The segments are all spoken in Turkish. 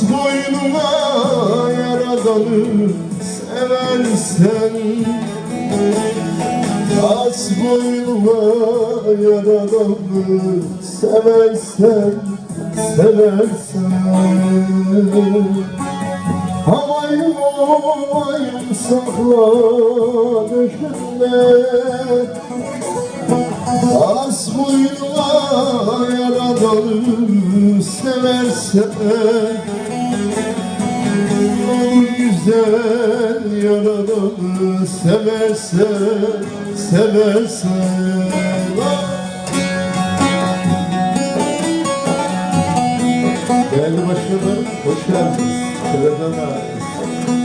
Az boynuma yaradanı seversen. Az boynuma yaradanı seversen Seversen. Havayım olayım sakla döşünde Az boynuma yaradanı seversen o güzel yaradanı seversen Seversen Değerli başkanlarım, hoş geldiniz. Ağabeyimiz.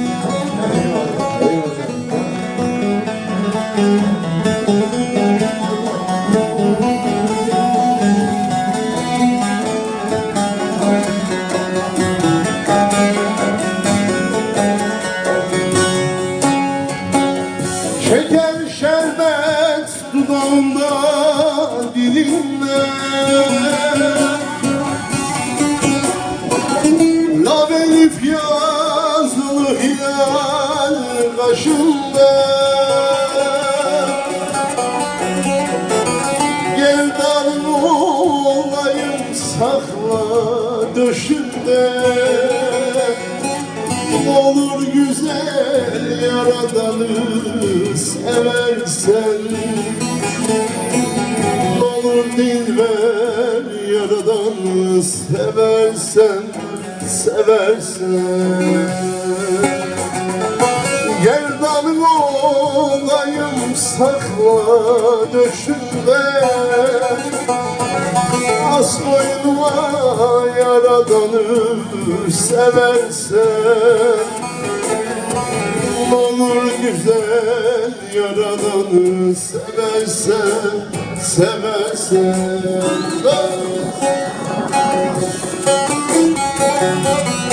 Sakla döşünde Olur güzel yaradanı seversen Olur dilber yaradanı seversen Seversen. Gerdanın olayım sakla döşünde Az boynuma yaradanı seversen. Olur güzel yaradanı seversen Seversen. Karacaoğlan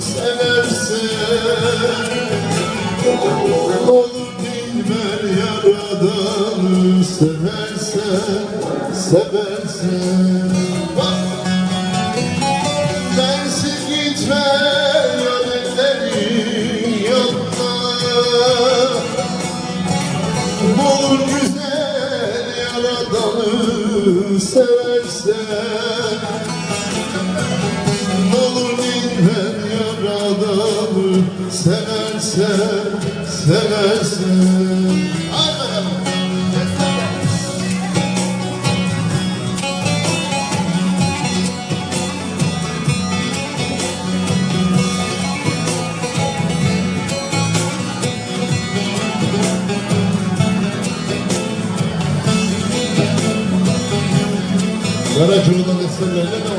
seversen Olur dilber yaradanı seversen Seversen. Bensiz gitme yönetlerin yanına. Güzel yaradanı seversen seversen Seversen Hadi bakalım. Devam.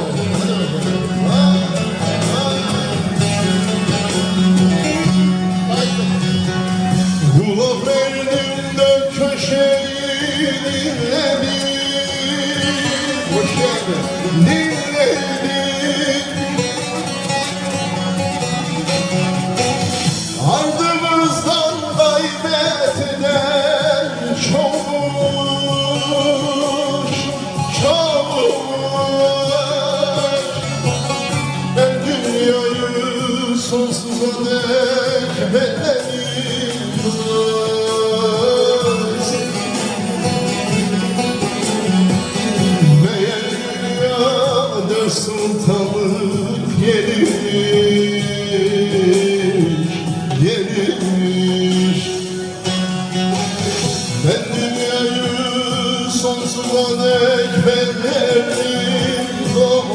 sonsuza dek bedenim var dünya dört sultanlık yedirmiş, yedirmiş Ben dünyayı sonsuza dek bedenim var